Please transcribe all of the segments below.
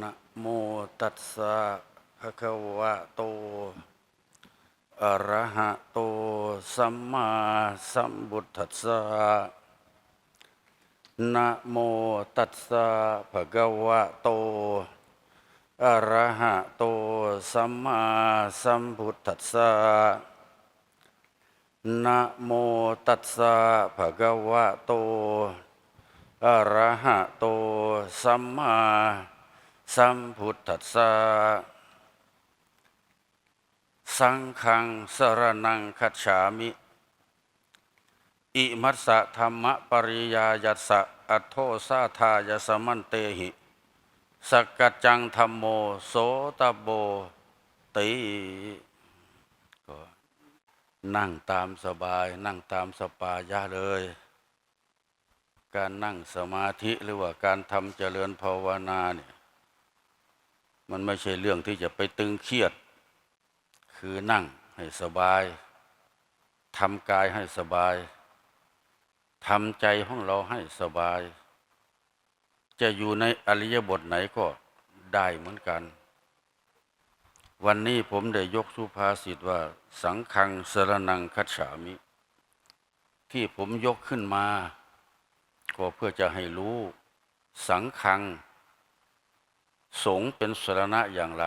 นะโมตัสสะภะคะวะโต อะระหะโต สัมมาสัมพุทัสสะนะโมตัสสะภะคะวะโต อะระหะโต สัมมาสัมพุทธัสสะนะโมตัสสะภะคะวะโต อะระหะโต สัมมา สัมพุทธัสสะสังฆังสรนังคัจฉามิ อิมัสสะธรรมปริยายัสสะอัทโทสาทายสมันเตหิสกกัจจังธรรมโมโสตโบติก็นั่งตามสบาย นั่งตามสปายะเลย การนั่งสมาธิหรือว่าการทำเจริญภาวนาเนี่ย มันไม่ใช่เรื่องที่จะไปตึงเครียด คือนั่งให้สบายทำกายให้สบายทำใจของเราให้สบาย จะอยู่ในอริยบทไหนก็ได้เหมือนกัน วันนี้ผมได้ยกสุภาษิตว่า สังฆังสรนังคัจฉามิ ที่ผมยกขึ้นมา ก็เพื่อจะให้รู้ สังฆัง สงเป็นสรณะอย่างไร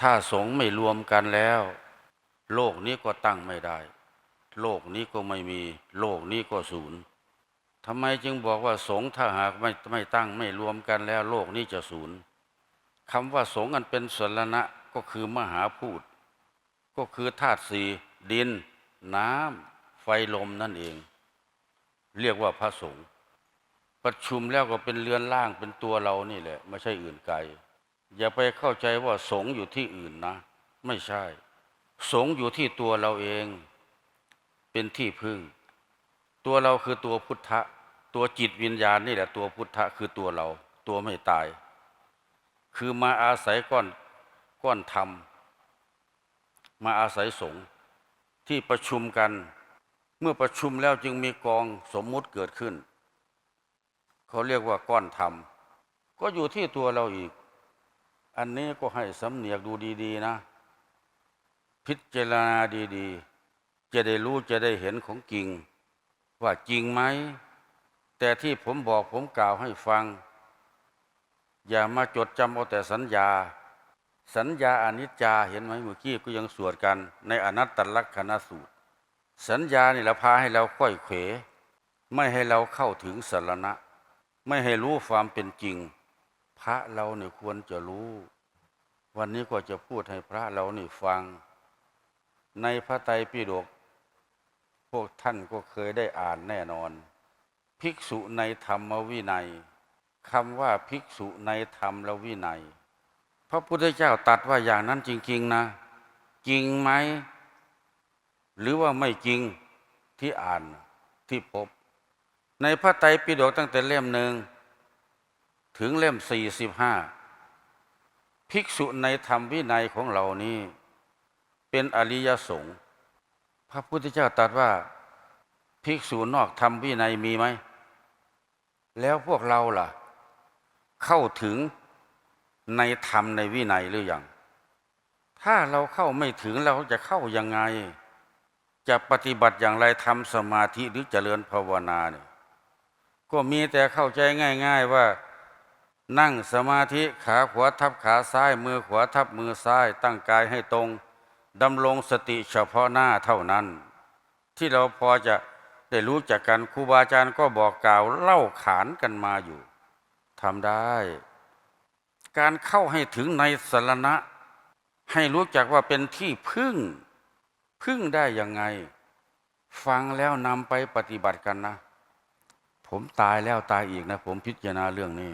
ถ้าสงไม่รวมกันแล้ว โลกนี้ก็ตั้งไม่ได้ โลกนี้ก็ไม่มี โลกนี้ก็ศูนย์ทำไมจึงบอกว่าสงถ้าหากไม่ไม่ตั้งไม่รวมกันแล้ว โลกนี้จะศูนย์คำว่าสงอันเป็นสรณะก็คือมหาพูดก็คือธาตุสี่ดิน น้ำไฟลมนั่นเอง เรียกว่าพระสงฆ์ ประชุมแล้วก็เป็นเรือนร่างเป็นตัวเรานี่แหละ ไม่ใช่อื่นไกล อย่าไปเข้าใจว่าสงอยู่ที่อื่นนะ ไม่ใช่ สงอยู่ที่ตัวเราเอง เป็นที่พึ่ง ตัวเราคือตัวพุทธะ ตัวจิตวิญญาณนี่แหละตัวพุทธะคือตัวเรา ตัวไม่ตาย คือมาอาศัยก้อนก้อนธรรม มาอาศัยสงที่ประชุมกัน เมื่อประชุมแล้วจึงมีกองสมมุติเกิดขึ้น เขาเรียกว่าก้อนธรรม ก็อยู่ที่ตัวเราอีก อันนี้ก็ให้สำเนียกดูดีๆนะ พิจารณาดีๆ จะได้รู้จะได้เห็นของจริง ว่าจริงไหม แต่ที่ผมบอกผมกล่าวให้ฟัง อย่ามาจดจำเอาแต่สัญญา สัญญาอนิจจาเห็นไหมเมื่อกี้ก็ยังสวดกัน ในอนัตตลักษณสูตร สัญญานี่แหละพาให้เราค่อยเขวไม่ให้เราเข้าถึงสารณะ ไม่ให้รู้ความเป็นจริง พระเราเนี่ยควรจะรู้ วันนี้ก็จะพูดให้พระเรานี่ฟัง ในพระไตรปิฎกพวกท่านก็เคยได้อ่านแน่นอน ภิกษุในธรรมวินัยคำว่าภิกษุในธรรมและวินัย พระพุทธเจ้าตัดว่าอย่างนั้นจริง ๆนะ จริงไหม หรือว่าไม่จริงที่อ่านที่พบ ในพระไตรปิฎกตั้งแต่เล่มหนึ่งถึงเล่มสี่สิบห้าภิกษุในธรรมวินัยของเรานี้เป็นอริยสงฆ์พระพุทธเจ้าตรัสว่าภิกษุนอกธรรมวินัยมีไหม แล้วพวกเราล่ะ เข้าถึงในธรรมในวินัยหรือยังถ้าเราเข้าไม่ถึงเราจะเข้ายังไง จะปฏิบัติอย่างไรทำสมาธิหรือเจริญภาวนาเนี่ย ก็มีแต่เข้าใจง่าย ๆว่า นั่งสมาธิขาขวาทับขาซ้าย มือขวาทับมือซ้าย ตั้งกายให้ตรงดำรงสติเฉพาะหน้าเท่านั้น ที่เราพอจะได้รู้จักกันครูบาอาจารย์ก็บอกกล่าวเล่าขานกันมาอยู่ทำได้ การเข้าให้ถึงในสารณะ ให้รู้จักว่าเป็นที่พึ่ง พึ่งได้ยังไง ฟังแล้วนำไปปฏิบัติกันนะ ผมตายแล้วตายอีกนะ ผมพิจารณาเรื่องนี้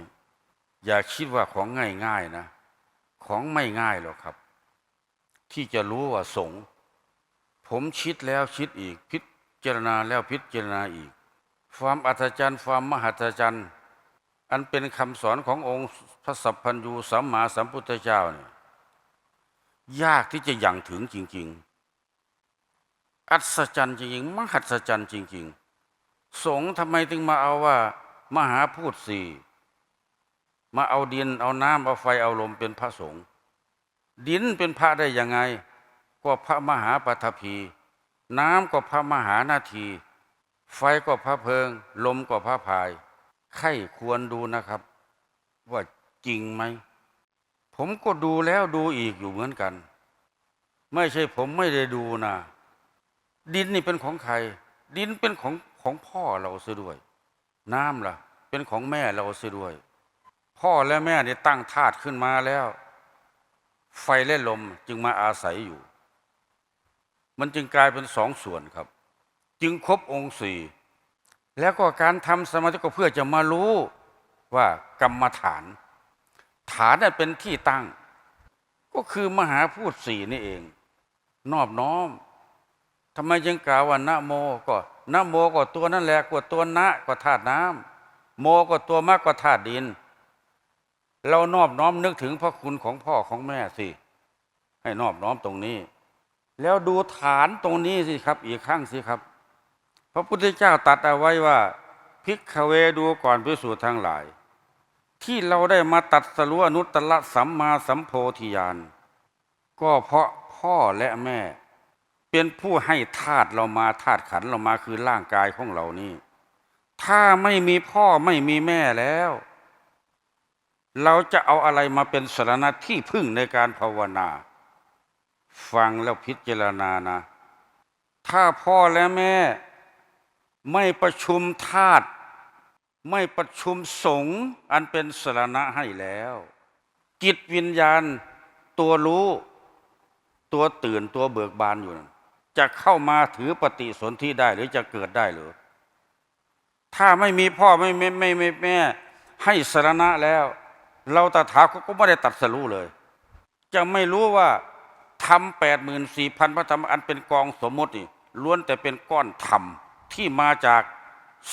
อย่าคิดว่าของง่ายๆนะ ของไม่ง่ายหรอกครับ ที่จะรู้ว่าสงฆ์ผมคิดแล้วคิดอีก พิจารณาแล้วพิจารณาอีก ความอัศจรรย์ความมหัศจรรย์อันเป็นคำสอนขององค์พระสัพพัญญูสัมมาสัมพุทธเจ้าเนี่ยยากที่จะยังถึงจริง ๆ อัศจรรย์จริงๆ มหัศจรรย์จริง ๆ สงฆ์ทำไมถึงมาเอาว่า มหาพูดสี่มาเอาดินเอาน้ำเอาไฟเอาลมเป็นพระสงฆ์ดินเป็นพระได้ยังไง ก็พระมหาปฐพี น้ำก็พระมหานาที ไฟก็พระเพลิง ลมก็พระพายใครควรดูนะครับ ว่าจริงไหม ผมก็ดูแล้วดูอีกอยู่เหมือนกัน ไม่ใช่ผมไม่ได้ดูนะดินนี่เป็นของใคร ดินเป็นของ ของพ่อเราเสียด้วย น้ำล่ะ เป็นของแม่เราเสียด้วย พ่อและแม่เนี่ยตั้งธาตุขึ้นมาแล้ว ไฟและลมจึงมาอาศัยอยู่ มันจึงกลายเป็นสองส่วนครับ จึงครบองค์สี่แล้วก็การทำสมาธิก็เพื่อจะมารู้ว่ากรรมฐาน ฐานนั้นเป็นที่ตั้ง ก็คือมหาพูดสี่นี่เอง นอบน้อมทำไมจึงกล่าวว่านะโมก็ นะโมก็ตัวนั่นแหละก็ตัวนะก็ธาตุน้ำโมก็ตัวมากก็ธาตุดิน เรานอบน้อมนึกถึงพระคุณของพ่อของแม่สิ ให้นอบน้อมตรงนี้ แล้วดูฐานตรงนี้สิครับ อีกครั้งสิครับ พระพุทธเจ้าตัดเอาไว้ว่าพิกเวดูก่อนพิสูจน์ทั้งหลาย ที่เราได้มาตัดสรุอนุตตรสัมมาสัมโพธิญาณก็เพราะพ่อและแม่ เป็นผู้ให้ธาตุเรามาธาตุขันเรามาคือร่างกายของเรานี่ ถ้าไม่มีพ่อไม่มีแม่แล้ว เราจะเอาอะไรมาเป็นสารณะที่พึ่งในการภาวนา ฟังแล้วพิจารณานะ ถ้าพ่อและแม่ ไม่ประชุมธาตุไม่ประชุมสงฆ์อันเป็นสารณะให้แล้ว จิตวิญญาณตัวรู้ ตัวตื่นตัวเบิกบานอยู่นั้น จะเข้ามาถือปฏิสนธิได้หรือจะเกิดได้หรือ ถ้าไม่มีพ่อไม่ไม่ไม่ไม่แม่ให้สรณะแล้ว เราตถาคตก็ไม่ได้ตัดสรู้เลย จะไม่รู้ว่าทำแปดหมื่นสี่พันพระธรรมอันเป็นกองสมมตินี่ล้วนแต่เป็นก้อนธรรมที่มาจาก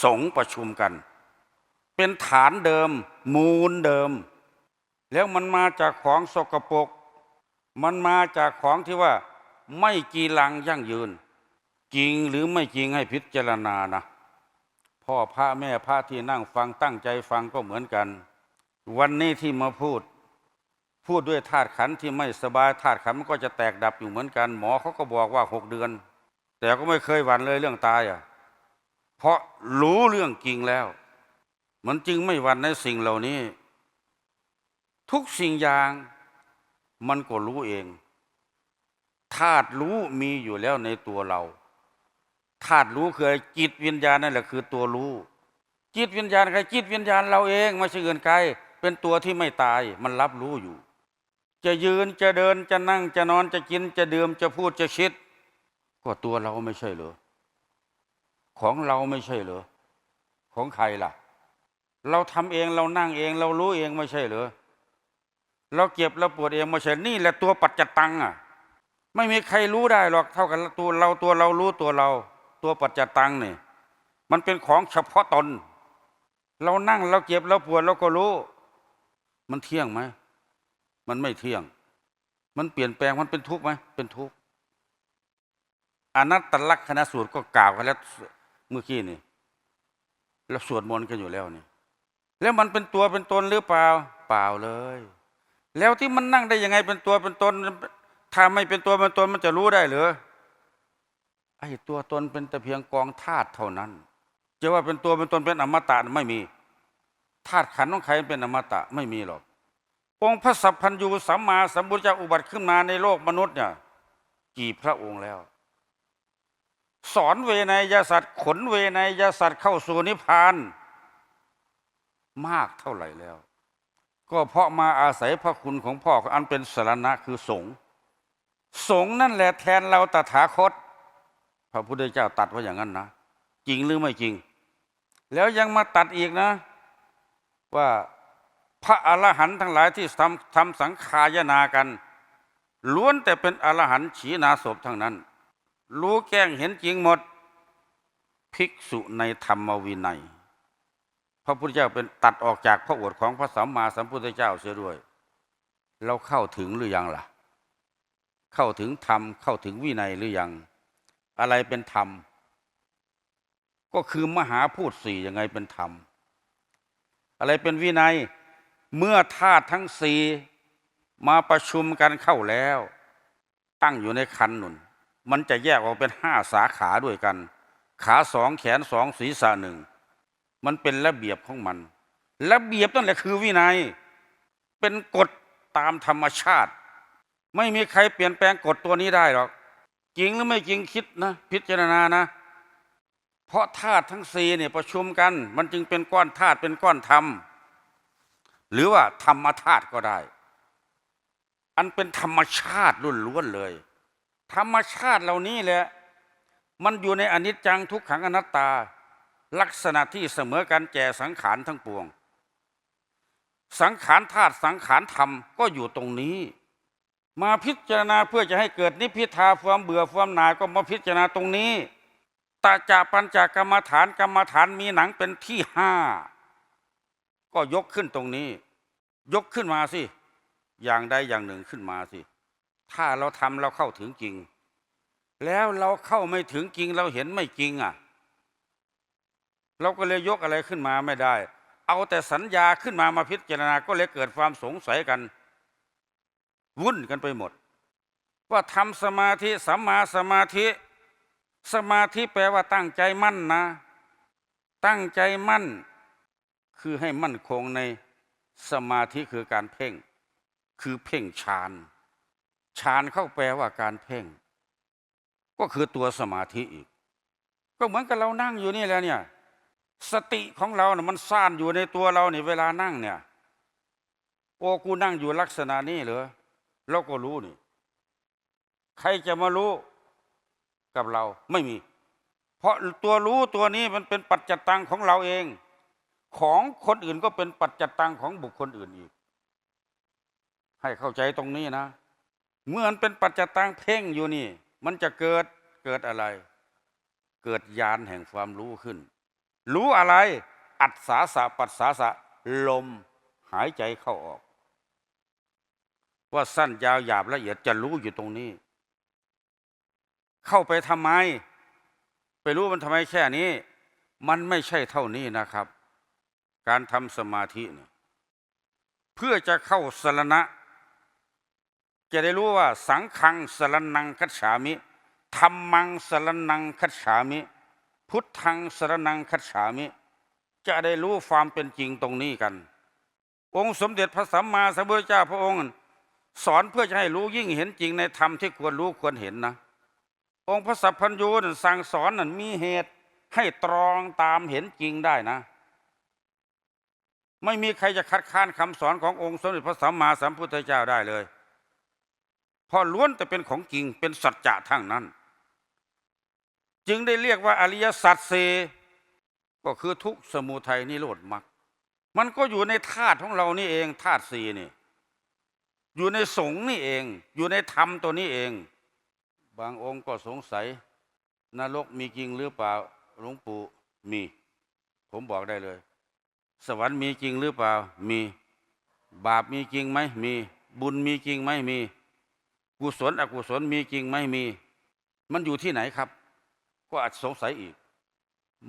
สงประชุมกัน เป็นฐานเดิม มูลเดิม แล้วมันมาจากของสกปรกมันมาจากของที่ว่า ไม่กีรังยั่งยืน จริงหรือไม่จริงให้พิจารณานะพ่อพระแม่พระที่นั่งฟังตั้งใจฟังก็เหมือนกัน วันนี้ที่มาพูด พูดด้วยธาตุขันที่ไม่สบายธาตุขันมันก็จะแตกดับอยู่เหมือนกัน หมอเขาก็บอกว่าหกเดือน แต่ก็ไม่เคยหวั่นเลยเรื่องตายอะเพราะรู้เรื่องจริงแล้วมันจึงไม่หวั่นในสิ่งเหล่านี้ ทุกสิ่งอย่างมันก็รู้เอง ธาตุรู้มีอยู่แล้วในตัวเราธาตุรู้คือจิตวิญญาณนั่นแหละคือตัวรู้ จิตวิญญาณใครจิตวิญญาณเราเองไม่ใช่อื่นไกลเป็นตัวที่ไม่ตายมันรับรู้อยู่ จะยืนจะเดินจะนั่งจะนอนจะกินจะดื่มจะพูดจะคิด ก็ตัวเราไม่ใช่เหรอของเราไม่ใช่เหรอของใครล่ะ เราทำเองเรานั่งเองเรารู้เองไม่ใช่เหรอเราเก็บเราปวดเองไม่ใช่นี่แหละตัวปัจจตังอะ ไม่มีใครรู้ได้หรอกเท่ากับตัวเราตัวเรารู้ตัวเรา ตัวปัจจตังนี่มันเป็นของเฉพาะตน เรานั่งเราเก็บเราปวดเราก็รู้ มันเที่ยงไหมมันไม่เที่ยง มันเปลี่ยนแปลงมันเป็นทุกข์ไหมเป็นทุกข์อนัตตลักษณสูตรก็กล่าวกันแล้วเมื่อกี้นี่เราสวดมนต์กันอยู่แล้วนี่แล้วมันเป็นตัวเป็นตนหรือเปล่าเปล่าเลย แล้วที่มันนั่งได้ยังไงเป็นตัวเป็นตน ถ้าไม่เป็นตัวเป็นตนมันจะรู้ได้หรือไอ้ตัวตนเป็นแต่เพียงกองธาตุเท่านั้นจะว่าเป็นตัวเป็นตนเป็นอมตะไม่มีธาตุขันธ์ของใครเป็นอมตะไม่มีหรอกองค์พระสัพพัญญูสัมมาสัมพุทธเจ้าอุบัติขึ้นมาในโลกมนุษย์เนี่ยกี่พระองค์แล้ว สอนเวนยสัตว์ขนเวนยสัตว์เข้าสู่นิพพานมากเท่าไหร่แล้ว ก็เพราะมาอาศัยพระคุณของพ่ออันเป็นสารณะคือสงฆ์ สงนั่นแหละแทนเราตถาคต พระพุทธเจ้าตัดว่าอย่างนั้นนะ จริงหรือไม่จริง แล้วยังมาตัดอีกนะ ว่าพระอรหันต์ทั้งหลายที่ทำทำสังขายนากัน ล้วนแต่เป็นอรหันต์ฉีนาศพทั้งนั้น รู้แก้งเห็นจริงหมด ภิกษุในธรรมวินัย พระพุทธเจ้าเป็นตัดออกจากพระโอษฐ์ของพระสัมมาสัมพุทธเจ้าเสียด้วย เราเข้าถึงหรือยังล่ะ เข้าถึงธรรมเข้าถึงวินัยหรือยัง อะไรเป็นธรรม ก็คือมหาพูดสี่ยังไงเป็นธรรม อะไรเป็นวินัยเมื่อธาตุทั้งสี่มาประชุมกันเข้าแล้ว ตั้งอยู่ในคันหนุนมันจะแยกออกเป็นห้าสาขาด้วยกัน ขาสองแขนสองศีรษะหนึ่งมันเป็นระเบียบของมัน ระเบียบนั่นแหละคือวินัย เป็นกฎตามธรรมชาติ ไม่มีใครเปลี่ยนแปลงกฎตัวนี้ได้หรอก จริงหรือไม่จริงคิดนะ พิจารณานะ เพราะธาตุทั้งสี่เนี่ยประชุมกัน มันจึงเป็นก้อนธาตุเป็นก้อนธรรม หรือว่าธรรมธาตุก็ได้ อันเป็นธรรมชาติล้วนๆเลย ธรรมชาติเหล่านี้แหละมันอยู่ในอนิจจังทุกขังอนัตตา ลักษณะที่เสมอกันแก่สังขารทั้งปวง สังขารธาตุสังขารธรรมก็อยู่ตรงนี้ มาพิจารณาเพื่อจะให้เกิดนิพพิทาความเบื่อความหน่ายก็มาพิจารณาตรงนี้ตาจาปัญจากกรรมฐานกรรมฐานมีหนังเป็นที่ห้าก็ยกขึ้นตรงนี้ ยกขึ้นมาสิ อย่างใดอย่างหนึ่งขึ้นมาสิ ถ้าเราทำเราเข้าถึงจริง แล้วเราเข้าไม่ถึงจริงเราเห็นไม่จริงอะ เราก็เลยยกอะไรขึ้นมาไม่ได้ เอาแต่สัญญาขึ้นมามาพิจารณาก็เลยเกิดความสงสัยกัน วุ่นกันไปหมด ว่าทำสมาธิสัมมาสมาธิ สมาธิแปลว่าตั้งใจมั่นนะ ตั้งใจมั่น คือให้มั่นคงในสมาธิคือการเพ่ง คือเพ่งฌานฌานเข้าแปลว่าการเพ่ง ก็คือตัวสมาธิอีก ก็เหมือนกับเรานั่งอยู่นี่แหล้วเนี่ยสติของเราเนี่ยมันซ่านอยู่ในตัวเราเนี่ยเวลานั่งเนี่ยโอ้กูนั่งอยู่ลักษณะนี้เหรอ เราก็รู้นี่ ใครจะมารู้กับเราไม่มี เพราะตัวรู้ตัวนี้มันเป็นปัจจตังของเราเอง ของคนอื่นก็เป็นปัจจตังของบุคคลอื่นอีก ให้เข้าใจตรงนี้นะ เมื่อมันเป็นปัจจตังเพ่งอยู่นี่ มันจะเกิดเกิดอะไร เกิดญาณแห่งความรู้ขึ้น รู้อะไร อัศสาสะปัสสาสะลมหายใจเข้าออก ว่าสั้นยาวหยาบละเอียดจะรู้อยู่ตรงนี้ เข้าไปทำไม ไปรู้มันทำไมแค่นี้ มันไม่ใช่เท่านี้นะครับ การทำสมาธิเนี่ยเพื่อจะเข้าสรณะ จะได้รู้ว่า สังขังสรนังคัจฉามิธรรมังสรนังคัจฉามิ พุทธังสรนังคัจฉามิ จะได้รู้ความเป็นจริงตรงนี้กัน องค์สมเด็จพระสัมมาสัมพุทธเจ้าพระองค์ สอนเพื่อจะให้รู้ยิ่งเห็นจริงในธรรมที่ควรรู้ควรเห็นนะ องค์พระสัพพัญญูนั่นสั่งสอนนั่นมีเหตุให้ตรองตามเห็นจริงได้นะ ไม่มีใครจะคัดค้านคำสอนขององค์สมเด็จพระสัมมาสัมพุทธเจ้าได้เลยเพราะล้วนแต่เป็นของจริงเป็นสัจจะทั้งนั้น จึงได้เรียกว่าอริยสัจสี่ก็คือทุกสมุทัยนิโรธมรรคมันก็อยู่ในธาตุของเรานี่เองธาตุสี่นี่ อยู่ในสงฆ์นี่เอง อยู่ในธรรมตัวนี้เอง บางองค์ก็สงสัย นรกมีจริงหรือเปล่าหลวงปู่มี ผมบอกได้เลย สวรรค์มีจริงหรือเปล่ามี บาปมีจริงไหมมี บุญมีจริงไหมมี กุศลอกุศลมีจริงไหมมี มันอยู่ที่ไหนครับ ก็อาจสงสัยอีก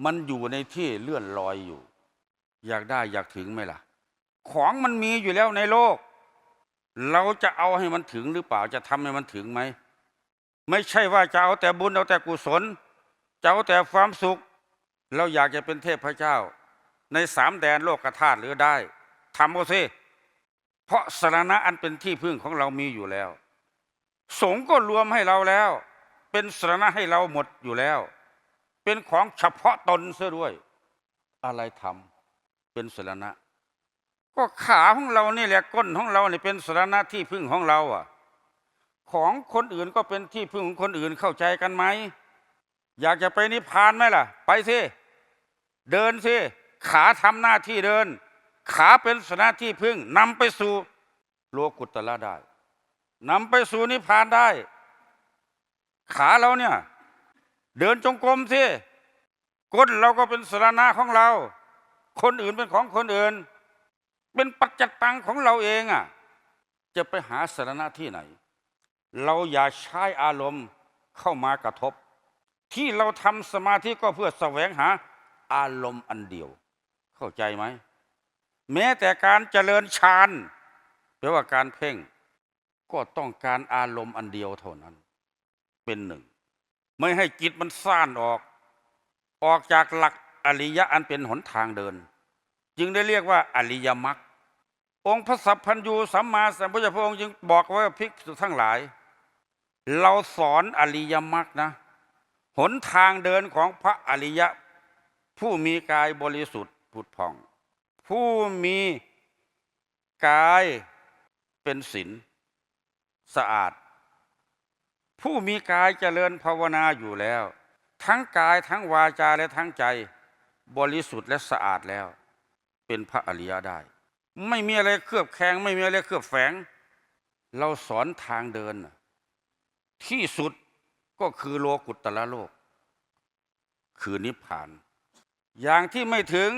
มันอยู่ในที่เลื่อนลอยอยู่ อยากได้อยากถึงไหมล่ะ ของมันมีอยู่แล้วในโลก เราจะเอาให้มันถึงหรือเปล่าจะทำให้มันถึงไหม ไม่ใช่ว่าจะเอาแต่บุญเอาแต่กุศลจะเอาแต่ความสุข เราอยากจะเป็นเทพเจ้า ในสามแดนโลกธาตุหรือได้ทำเอาสิเพราะสรณะอันเป็นที่พึ่งของเรามีอยู่แล้ว สงก็รวมให้เราแล้ว เป็นสรณะให้เราหมดอยู่แล้ว เป็นของเฉพาะตนเสียด้วย อะไรทำเป็นสรณะ ก็ขาของเรานี่แหละก้นของเราเนี่ยเป็นสรณะที่พึ่งของเราอะ ของคนอื่นก็เป็นที่พึ่งของคนอื่นเข้าใจกันไหม อยากจะไปนิพพานไหมล่ะ ไปสิเดินสิขาทำหน้าที่เดิน ขาเป็นสนาที่พึ่งนำไปสู่โลกุตละได้นำไปสู่นิพพานได้ ขาเราเนี่ย เดินจงกรมสิก้นเราก็เป็นสรณะของเรา คนอื่นเป็นของคนอื่น เป็นปัจจตังของเราเองอะจะไปหาสาระที่ไหน เราอย่าใช้อารมณ์เข้ามากระทบ ที่เราทำสมาธิก็เพื่อแสวงหาอารมณ์อันเดียว เข้าใจไหม แม้แต่การเจริญฌานแปลว่าการเพ่ง ก็ต้องการอารมณ์อันเดียวเท่านั้น เป็นหนึ่ง ไม่ให้จิตมันซ่านออก ออกจากหลักอริยะอันเป็นหนทางเดิน จึงได้เรียกว่าอริยมรรคองค์พระสัพพัญญูสัมมาสัมพุทธพระองค์จึงบอกไว้ว่าภิกษุทั้งหลาย เราสอนอริยมรรคนะ หนทางเดินของพระอริยะ ผู้มีกายบริสุทธิ์ผุดผ่อง ผู้มีกายเป็นศีลสะอาด ผู้มีกายเจริญภาวนาอยู่แล้ว ทั้งกายทั้งวาจาและทั้งใจ บริสุทธิ์และสะอาดแล้ว เป็นพระอริยะได้ ไม่มีอะไรเคลือบแคลงไม่มีอะไรเคลือบแฝง เราสอนทางเดิน ที่สุดก็คือโลกุตตะโลก คือนิพพาน อย่างที่ไม่ถึง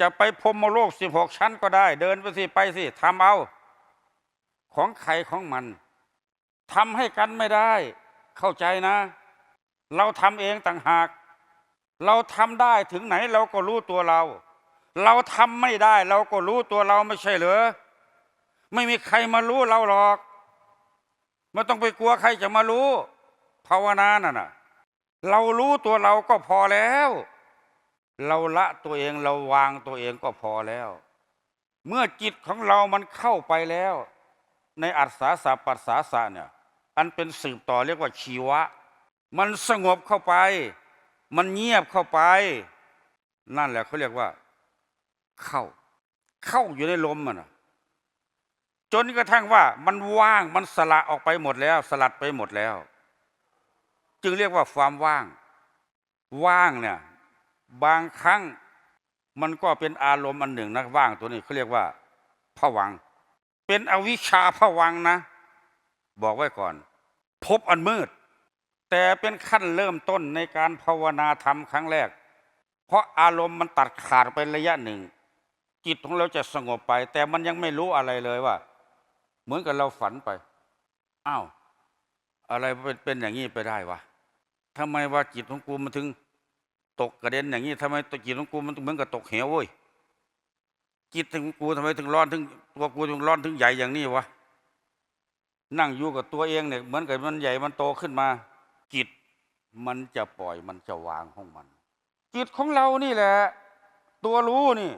จะไปพรมโลกสิบหกชั้นก็ได้ เดินไปสิไปสิทำเอา ของใครของมันทำให้กันไม่ได้ เข้าใจนะ เราทำเองต่างหาก เราทำได้ถึงไหนเราก็รู้ตัวเรา เราทำไม่ได้ เราก็รู้ตัวเราไม่ใช่เหรอไม่มีใครมารู้เราหรอกไม่ต้องไปกลัวใครจะมารู้ ภาวนาน่ะนะเรารู้ตัวเราก็พอแล้ว เราละตัวเองเราวางตัวเองก็พอแล้ว เมื่อจิตของเรามันเข้าไปแล้ว ในอัศสาสะปัสสาสะเนี่ยอันเป็นสืบต่อเรียกว่าชีวะ มันสงบเข้าไป มันเงียบเข้าไป นั่นแหละเขาเรียกว่า เข้า เข้าอยู่ในลมมันนะจนกระทั่งว่ามันว่างมันสละออกไปหมดแล้ว สลัดไปหมดแล้ว จึงเรียกว่าความว่าง ว่างเนี่ยบางครั้งมันก็เป็นอารมณ์อันหนึ่งนะว่างตัวนี้เขาเรียกว่าผวัง เป็นอวิชชาผวังนะ บอกไว้ก่อน พบอันมืด แต่เป็นขั้นเริ่มต้นในการภาวนาธรรมครั้งแรก เพราะอารมณ์มันตัดขาดไประยะหนึ่ง จิตของเราจะสงบไป แต่มันยังไม่รู้อะไรเลยว่า เหมือนกับเราฝันไปอ้าวอะไรเป็นเป็นอย่างนี้ไปได้วะทำไมว่าจิตของกูมันถึง ตกกระเด็นอย่างนี้ทำไมตัวจิตของกูมันเหมือนกับตกเหวเว้ยจิตของกูทำไมถึงร้อนถึงตัวกูถึงร้อนถึงใหญ่อย่างนี้วะนั่งอยู่กับตัวเองเนี่ยเหมือนกับมันใหญ่มันโตขึ้นมา จิตมันจะปล่อยมันจะวางของมัน จิตของเรานี่แหละ ตัวรู้นี่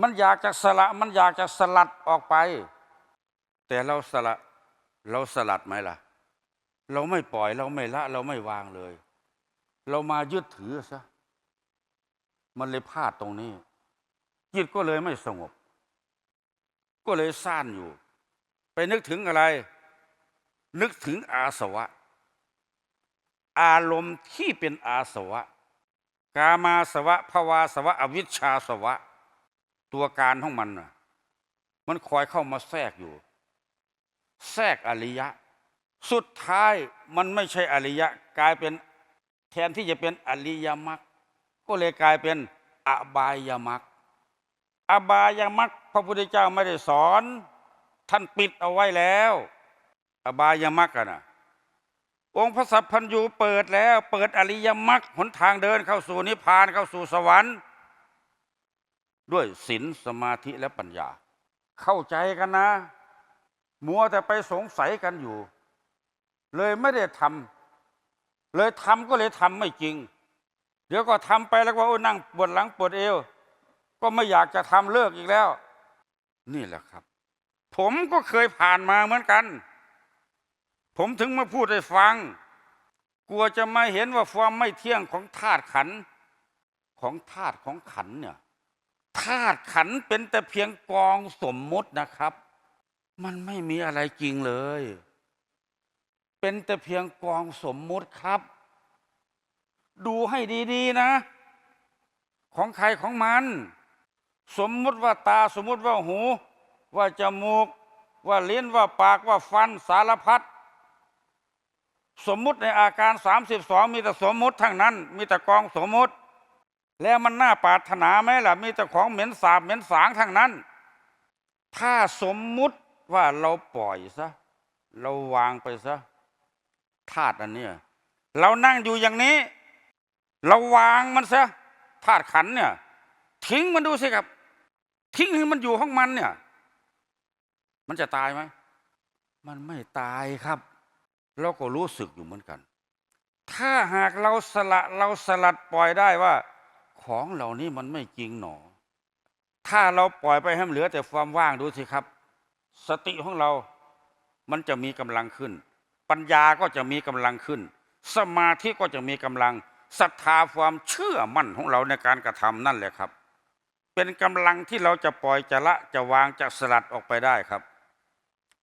มันอยากจะสละมันอยากจะสลัดออกไป แต่เราสละเราสลัดไหมล่ะ เราไม่ปล่อยเราไม่ละ เราไม่วางเลย เรามายึดถือซะมันเลยพลาดตรงนี้ จิตก็เลยไม่สงบ ก็เลยซ่านอยู่ ไปนึกถึงอะไร นึกถึงอาสวะ อารมณ์ที่เป็นอาสวะ กามาสวะภวาสวะ อวิชชาสวะ ตัวการของมันนะมันคอยเข้ามาแทรกอยู่ แทรกอริยะ สุดท้ายมันไม่ใช่อริยะ กลายเป็นแทนที่จะเป็นอริยมรรคก็เลยกลายเป็นอบายมรรคอบายมรรคพระพุทธเจ้าไม่ได้สอน ท่านปิดเอาไว้แล้ว อบายมรรคนะองค์พระสัพพัญญูเปิดแล้ว เปิดอริยมรรคหนทางเดินเข้าสู่นิพพานเข้าสู่สวรรค์ ด้วยศีลสมาธิและปัญญา เข้าใจกันนะ มัวแต่ไปสงสัยกันอยู่ เลยไม่ได้ทำเลยทำก็เลยทำไม่จริง เดี๋ยวก็ทำไปแล้วก็โอ้นั่งปวดหลังปวดเอว ก็ไม่อยากจะทำเลิกอีกแล้ว นี่แหละครับ ผมก็เคยผ่านมาเหมือนกัน ผมถึงมาพูดให้ฟัง กลัวจะมาเห็นว่าความไม่เที่ยงของธาตุขันของธาตุของขันเนี่ย ธาตุขันเป็นแต่เพียงกองสมมุตินะครับ มันไม่มีอะไรจริงเลย เป็นแต่เพียงกองสมมุติครับ ดูให้ดีๆนะ ของใครของมัน สมมุติว่าตาสมมุติว่าหู ว่าจมูก ว่าลิ้นว่าปากว่าฟันสารพัดสมมุติในอาการ 32 มีแต่สมมุติทั้งนั้น มีแต่กองสมมุติ แล้วมันน่าปรารถนาไหมล่ะ มีแต่ของเหม็นสาบเหม็นสางทั้งนั้น ถ้าสมมุติว่าเราปล่อยซะ เราวางไปซะธาตุอันนี้เรานั่งอยู่อย่างนี้ เราวางมันซะธาตุขันเนี่ย ทิ้งมันดูสิครับ ทิ้งให้มันอยู่ของมันเนี่ย มันจะตายไหมมันไม่ตายครับเราก็รู้สึกอยู่เหมือนกัน ถ้าหากเราสละเราสลัดปล่อยได้ว่า ของเหล่านี้มันไม่จริงหนอ ถ้าเราปล่อยไปให้มันเหลือแต่ความว่างดูสิครับ สติของเรา มันจะมีกำลังขึ้น ปัญญาก็จะมีกำลังขึ้น สมาธิก็จะมีกำลังศรัทธาความเชื่อมั่นของเราในการกระทำนั่นแหละครับ เป็นกำลังที่เราจะปล่อยจะละจะวางจะสลัดออกไปได้ครับ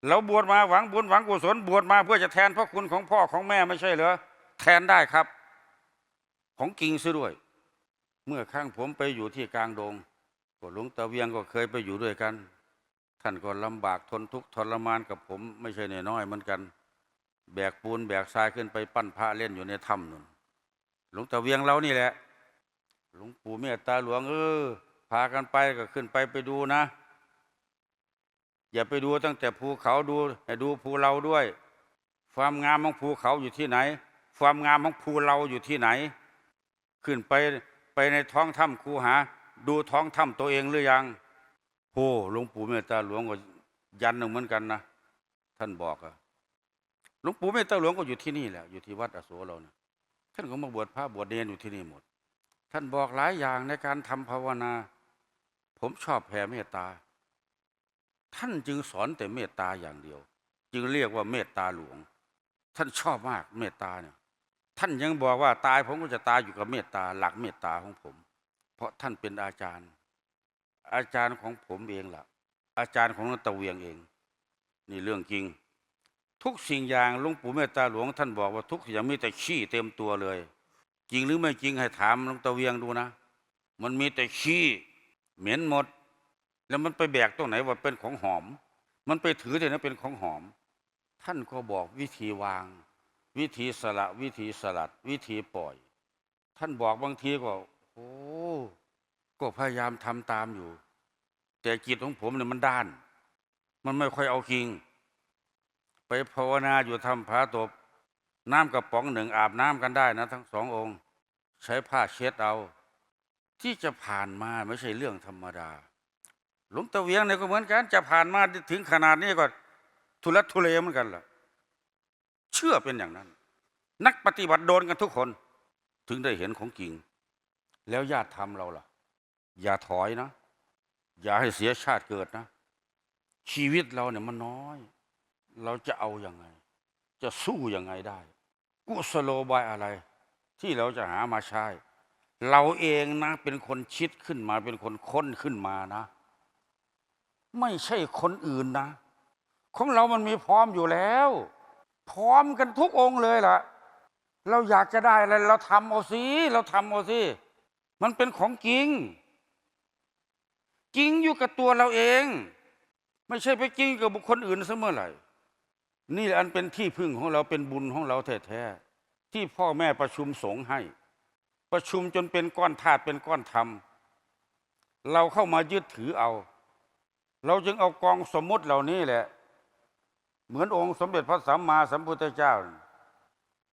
เราบวชมาหวังบุญหวังกุศลบวชมาเพื่อจะแทนพระคุณของพ่อของแม่ไม่ใช่เหรอแทนได้ครับ ของกิงซะด้วย เมื่อครั้งผมไปอยู่ที่กลางดงก็หลวงตาเวียงก็เคยไปอยู่ด้วยกัน ท่านก็ลำบากทนทุกข์ทรมานกับผมไม่ใช่น้อยเหมือนกัน แบกปูนแบกทรายขึ้นไปปั้นพระเล่นอยู่ในถ้ำนั่นหลวงตาเวียงเรานี่แหละ หลวงปู่เมตตาหลวงเออพากันไปก็ขึ้นไปไปดูนะ อย่าไปดูตั้งแต่ภูเขาดูให้ดูภูเราด้วย ความงามของภูเขาอยู่ที่ไหน ความงามของภูเราอยู่ที่ไหน ขึ้นไป ไปในท้องถ้ำคูหา ดูท้องถ้ำตัวเองหรือยังโอ้หลวงปู่เมตตาหลวงก็ยันหนึ่งเหมือนกันนะท่านบอกอะหลวงปู่เมตตาหลวงก็อยู่ที่นี่แหละอยู่ที่วัดอโศกเราเนี่ยท่านก็มาบวชพระบวชเนรอยู่ที่นี่หมด ท่านบอกหลายอย่างในการทำภาวนา ผมชอบแผ่เมตตา ท่านจึงสอนแต่เมตตาอย่างเดียว จึงเรียกว่าเมตตาหลวง ท่านชอบมากเมตตาเนี่ย ท่านยังบอกว่าตายผมก็จะตายอยู่กับเมตตา หลักเมตตาของผม เพราะท่านเป็นอาจารย์ อาจารย์ของผมเองล่ะ อาจารย์ของลวงตาเวียงเอง นี่เรื่องจริง ทุกสิ่งอย่างหลวงปู่เมตตาหลวงท่านบอกว่าทุกอย่างมีแต่ขี้เต็มตัวเลย จริงหรือไม่จริงให้ถามหลวงตาเวียงดูนะ มันมีแต่ขี้เหม็นหมด แล้วมันไปแบกตรงไหนว่าเป็นของหอม มันไปถือแต่นั้นเป็นของหอม ท่านก็บอกวิธีวาง วิธีสละวิธีสลัด วิธีปล่อย ท่านบอกบางทีก็โอ้ก็พยายามทำตามอยู่ แต่จิตของผมเนี่ยมันด้าน มันไม่ค่อยเอาจริง ไปภาวนาอยู่ทำพระตบน้ำกระป๋องหนึ่งอาบน้ำกันได้นะ ทั้งสององค์ ใช้ผ้าเช็ดเอา ที่จะผ่านมาไม่ใช่เรื่องธรรมดา หลวงตาเวียงเนี่ยก็เหมือนกัน จะผ่านมาถึงขนาดนี้ก็ทุลักทุเลเหมือนกันล่ะ เชื่อเป็นอย่างนั้น นักปฏิบัติโดนกันทุกคน ถึงได้เห็นของจริง แล้วญาติทำเราล่ะ อย่าถอยนะ อย่าให้เสียชาติเกิดนะ ชีวิตเราเนี่ยมันน้อย เราจะเอาอยัางไง จะสู้ยังไงได้ กุศโลบายอะไร ที่เราจะหามาใช้เราเองนะ เป็นคนคิดขึ้นมา เป็นคนค้นขึ้นมานะ ไม่ใช่คนอื่นนะ ของเรามันมีพร้อมอยู่แล้ว พร้อมกันทุกองค์เลยล่ะ เราอยากจะได้อะไรเราทำเอาสิเราทำเอาสิมันเป็นของจริง จริงอยู่กับตัวเราเอง ไม่ใช่ไปจริงกับบุคคลอื่นเสมอไหร่นี่อันเป็นที่พึ่งของเราเป็นบุญของเราแท้ๆที่พ่อแม่ประชุมสงฆ์ให้ ประชุมจนเป็นก้อนธาตุเป็นก้อนธรรม เราเข้ามายึดถือเอา เราจึงเอากองสมมุติเหล่านี้แหละ เหมือนองค์สมเด็จพระสัมมาสัมพุทธเจ้า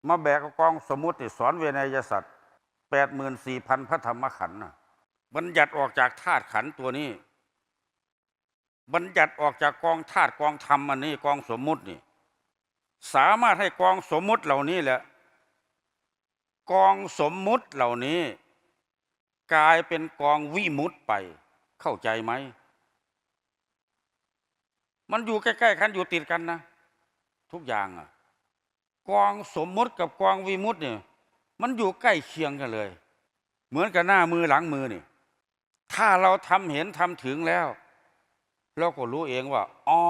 มาแบกกองสมุติสอนเวนยสัตว์แปดหมื่นสี่พันพระธรรมขันธ์น่ะบัญญัติออกจากธาตุขันธ์ตัวนี้ บัญญัติออกจากกองธาตุกองธรรมอันนี้กองสมมุตินี่ สามารถให้กองสมมุติเหล่านี้แหละกองสมมุติเหล่านี้ กลายเป็นกองวิมุตไป เข้าใจไหม มันอยู่ใกล้ ๆ กันอยู่ติดกันนะ ทุกอย่างอะกองสมมุติกับกองวิมุติเนี่ยมันอยู่ใกล้เคียงกันเลย เหมือนกับหน้ามือหลังมือนี่ถ้าเราทำเห็นทำถึงแล้วเราก็รู้เองว่าอ้อ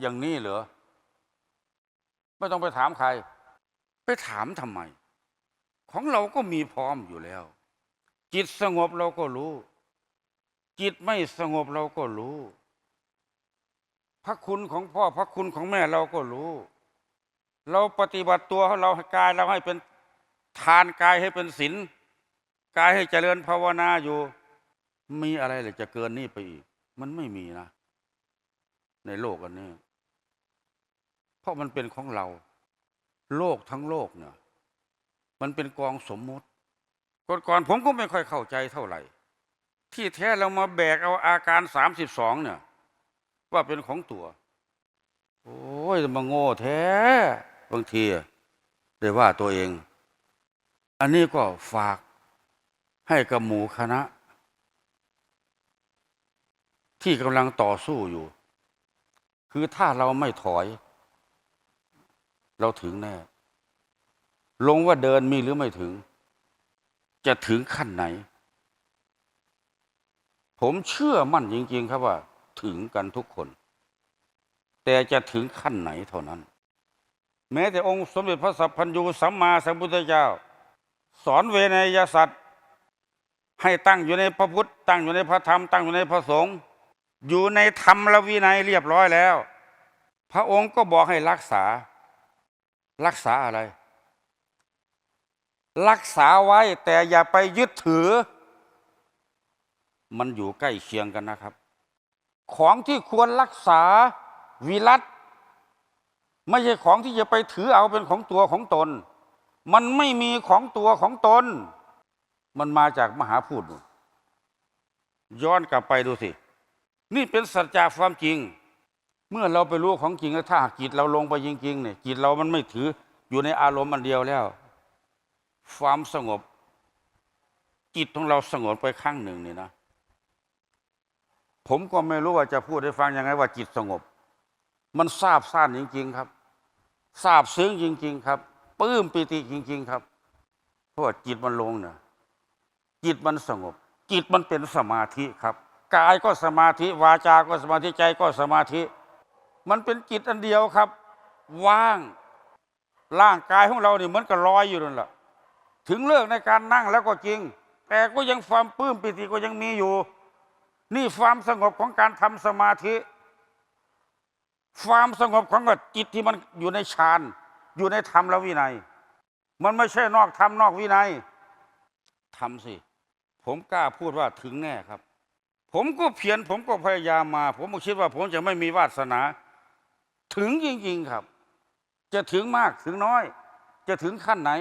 อย่างนี้เหรอไม่ต้องไปถามใคร ไปถามทำไม ของเราก็มีพร้อมอยู่แล้ว จิตสงบเราก็รู้ จิตไม่สงบเราก็รู้ พระคุณของพ่อพระคุณของแม่เราก็รู้ เราปฏิบัติตัวของเรากายเราให้เป็นทานกายให้เป็นศีลกายให้เจริญภาวนาอยู่ มีอะไรเลยจะเกินนี่ไปอีก มันไม่มีนะ ในโลกอันนี้ เพราะมันเป็นของเรา โลกทั้งโลกเนี่ยมันเป็นกองสมมุติก่อนๆผมก็ไม่ค่อยเข้าใจเท่าไหร่ ที่แท้เรามาแบกเอาอาการสามสิบสองเนี่ย ว่าเป็นของตัว โอ้ยมาโง่แท้ บางทีได้ว่าตัวเอง อันนี้ก็ฝากให้กับหมู่คณะ ที่กำลังต่อสู้อยู่ คือถ้าเราไม่ถอย เราถึงแน่ ลงว่าเดินมีหรือไม่ถึง จะถึงขั้นไหน ผมเชื่อมั่นจริง ๆ ครับว่า ถึงกันทุกคน แต่จะถึงขั้นไหนเท่านั้น แม้แต่องค์สมเด็จพระสัพพัญญูสัมมาสัมพุทธเจ้า สอนเวนยสัตว์ให้ตั้งอยู่ในพระพุทธ ตั้งอยู่ในพระธรรม ตั้งอยู่ในพระสงฆ์อยู่ในธรรมและวินัยเรียบร้อยแล้ว พระองค์ก็บอกให้รักษา รักษาอะไร รักษาไว้แต่อย่าไปยึดถือ มันอยู่ใกล้เคียงกันนะครับ ของที่ควรรักษาวิรัตไม่ใช่ของที่จะไปถือเอาเป็นของตัวของตน มันไม่มีของตัวของตน มันมาจากมหาพูดย้อนกลับไปดูสิ นี่เป็นสัจจะความจริง เมื่อเราไปรู้ของจริงแล้วถ้าหากจิตเราลงไปจริงๆเนี่ยจิตเรามันไม่ถืออยู่ในอารมณ์อันเดียวแล้ว ความสงบ จิตของเราสงบไปข้างหนึ่งนี่นะ ผมก็ไม่รู้ว่าจะพูดให้ฟังยังไงว่าจิตสงบ มันซาบซ่านจริง ๆครับซาบซึ้งจริง ๆ ครับปลื้มปิติจริง ๆ ครับ เพราะว่าจิตมันลงเนี่ยจิตมันสงบ จิตมันเป็นสมาธิครับกายก็สมาธิ วาจาก็สมาธิใจก็สมาธิ มันเป็นจิตอันเดียวครับ ว่างร่างกายของเราเนี่ยเหมือนกับลอยอยู่นั่นแหละถึงเลิกในการนั่งแล้วก็จริง แต่ก็ยังความปลื้มปิติก็ยังมีอยู่ นี่ความสงบของการทำสมาธิ ความสงบของจิตที่มันอยู่ในฌานอยู่ในธรรมและวินัย มันไม่ใช่นอกธรรมนอกวินัยทำสิ ผมกล้าพูดว่าถึงแน่ครับ ผมก็เพียรผมก็พยายามมา ผมก็คิดว่าผมจะไม่มีวาสนา ถึงจริงๆครับ จะถึงมากถึงน้อย จะถึงขั้นไหน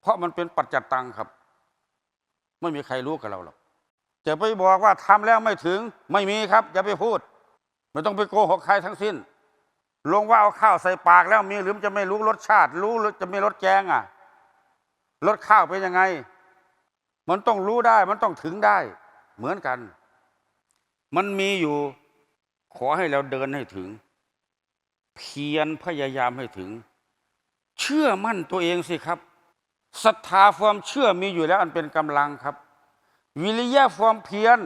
เพราะมันเป็นปัจจตังครับ ไม่มีใครรู้กับเราหรอก จะไปบอกว่าทำแล้วไม่ถึงไม่มีครับ อย่าไปพูด ไม่ต้องไปโกหกใครทั้งสิ้น ลงว่าเอาข้าวใส่ปากแล้วมีหรือมันจะไม่รู้รสชาติ รู้หรือจะไม่รสแกงอะรสข้าวเป็นยังไง มันต้องรู้ได้ มันต้องถึงได้ เหมือนกัน มันมีอยู่ ขอให้เราเดินให้ถึง เพียรพยายามให้ถึง เชื่อมั่นตัวเองสิครับศรัทธาความเชื่อมีอยู่แล้วอันเป็นกำลังครับ วิริยะความเพียร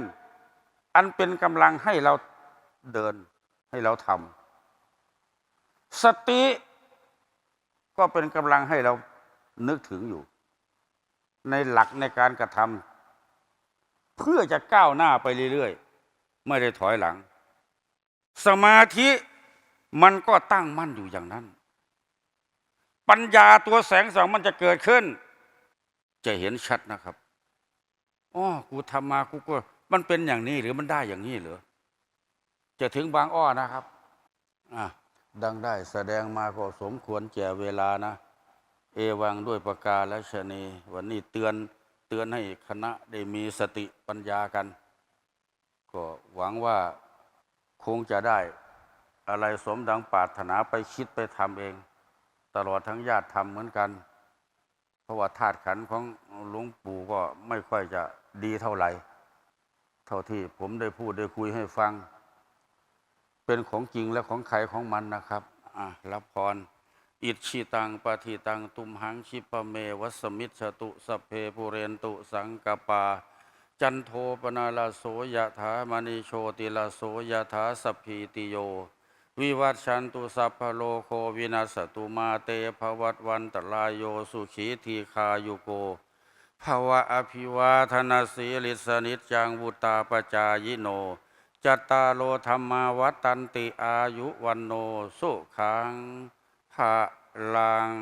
อันเป็นกำลังให้เราเดินให้เราทำสติก็เป็นกำลังให้เรานึกถึงอยู่ ในหลักในการกระทำเพื่อจะก้าวหน้าไปเรื่อยๆ ไม่ได้ถอยหลัง สมาธิมันก็ตั้งมั่นอยู่อย่างนั้น ปัญญาตัวแสงสองมันจะเกิดขึ้น จะเห็นชัดนะครับ อ๋อกูทำมากูก็ มันเป็นอย่างนี้หรือมันได้อย่างนี้หรือจะถึงบางอ้อนะครับอะดังได้แสดงมาก็สมควรแก่เวลานะ เอวังด้วยประกาและชนี วันนี้เตือนเตือนให้คณะได้มีสติปัญญากัน ก็หวังว่าคงจะได้อะไรสมดังปรารถนาไปคิดไปทำเอง ตลอดทั้งญาติทำเหมือนกัน เพราะว่าธาตุขันของ หลวงปู่ก็ไม่ค่อยจะดีเท่าไหร่ เท่าที่ผมได้พูดได้คุยให้ฟัง เป็นของจริงและของใครของมันนะครับอะรับพรอิชิตังปฏิตังตุมหังชิปะเมวัสมิชตุสเพปุเรนตุสังกปา จันโทปนาลาโสยถามณีโชติลาโสยถาสพีติโย วิวัตชันตุสัพพโลโควินาสตุมาเตภวัตวันตรายโยสุขีทีคายุโก ภวะอภิวาธนาสีลิสนิจจังบุตาปจายโนจัตตาโลธรรมาวัตันติอายุวันโนสุขังภะลัง